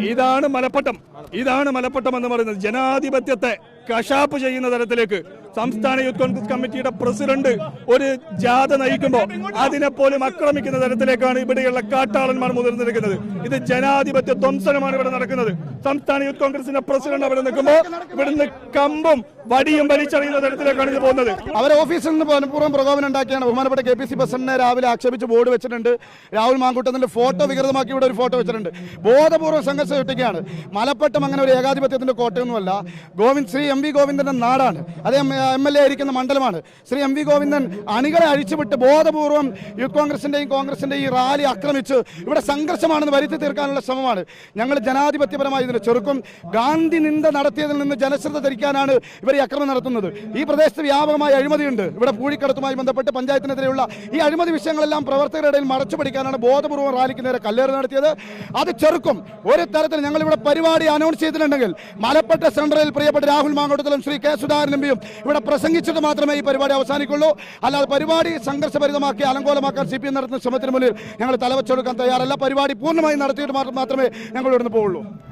ഇതാണ് മലപ്പട്ടം. ഇതാണ് മലപ്പട്ടം എന്ന് പറയുന്നത് ജനാധിപത്യത്തെ കശാപ്പ് ചെയ്യുന്ന തരത്തിലേക്ക് സംസ്ഥാന യൂത്ത് കോൺഗ്രസ് കമ്മിറ്റിയുടെ പ്രസിഡന്റ് ഒരു ജാഥ നയിക്കുമ്പോൾ അതിനെ പോലും ആക്രമിക്കുന്ന തരത്തിലേക്കാണ് ഇവിടെയുള്ള കാട്ടാളന്മാർ മുതിർന്നിരിക്കുന്നത്. ഇത് ജനാധിപത്യ ധ്വംസനമാണ് ഇവിടെ നടക്കുന്നത്. സംസ്ഥാന യൂത്ത് കോൺഗ്രസിന്റെ പ്രസിഡന്റ് അവിടെ നിൽക്കുമ്പോൾ ഇവിടുന്ന് കമ്പും വടിയും വലിച്ചറിയുന്ന തരത്തിലേക്കാണ് ഇത് പോകുന്നത്. അവർ ഓഫീസിൽ നിന്ന് മനഃപൂർവം പ്രകോപനം ഉണ്ടാക്കിയാണ് ബഹുമാനപ്പെട്ട കെ പി സി പ്രസിഡന്റിനെ രാവിലെ ആക്ഷേപിച്ച് ബോർഡ് വെച്ചിട്ടുണ്ട്. രാഹുൽ മാങ്കൂട്ടത്തിന്റെ ഫോട്ടോ വികൃതമാക്കി ഇവിടെ ഒരു ഫോട്ടോ വെച്ചിട്ടുണ്ട്. ബോധപൂർവം സംഘർഷം ഒറ്റയ്ക്കാണ് മലപ്പട്ടം അങ്ങനെ ഒരു ഏകാധിപത്യത്തിന്റെ കോട്ടയൊന്നുമല്ല. ഗോവിന്ദ് ശ്രീ എം വി ഗോവിന്ദന്റെ നാടാണ്. അദ്ദേഹം എം എൽ എ ആയിരിക്കുന്ന മണ്ഡലമാണ്. ശ്രീ എം വി ഗോവിന്ദൻ അണികളെ അഴിച്ചുവിട്ട് ബോധപൂർവം യൂത്ത് കോൺഗ്രസിന്റെയും കോൺഗ്രസിന്റെയും ഈ റാലി ആക്രമിച്ചു. ഇവിടെ സംഘർഷമാണെന്ന് വരുത്തി തീർക്കാനുള്ള ശ്രമമാണ്. ഞങ്ങൾ ജനാധിപത്യപരമായി ഇതിനെ ചെറുക്കും. ഗാന്ധി നിന്ദ നടത്തിയതിൽ നിന്ന് ജനശ്രദ്ധ ധരിക്കാനാണ് ഇവർ ഈ അക്രമം നടത്തുന്നത്. ഈ പ്രദേശത്ത് വ്യാപകമായ അഴിമതിയുണ്ട്. ഇവിടെ പൂഴിക്കടത്തുമായി ബന്ധപ്പെട്ട് പഞ്ചായത്തിനെതിരെയുള്ള ഈ അഴിമതി വിഷയങ്ങളെല്ലാം പ്രവർത്തകരുടെ ഇടയിൽ മറച്ചു പിടിക്കാനാണ് ബോധപൂർവം റാലിക്ക് നേരെ കല്ലേറ് നടത്തിയത്. അത് ചെറുക്കും. ഒരു തരത്തിൽ ഞങ്ങൾ ഇവിടെ പരിപാടി അനൗൺസ് ചെയ്തിട്ടുണ്ടെങ്കിൽ മലപ്പെട്ട സെൻട്രലിൽ പ്രിയപ്പെട്ട രാഹുൽ മാങ്കോട്ടത്തിലും ശ്രീ കെ സുധാകരൻ എംപിയും ഇവിടെ പ്രസംഗിച്ചിട്ട് മാത്രമേ ഈ പരിപാടി അവസാനിക്കുള്ളൂ. അല്ലാതെ പരിപാടി സംഘർഷഭരിതമാക്കി അലങ്കോലമാക്കാൻ സി പി എം നടത്തുന്ന ശ്രമത്തിന് മുന്നിൽ ഞങ്ങൾ തലവെച്ചെടുക്കാൻ തയ്യാറല്ല. പരിപാടി പൂർണമായി നടത്തിയിട്ട് മാത്രം- മാത്രമേ ഞങ്ങൾ ഇവിടുന്ന് പോവുള്ളൂ.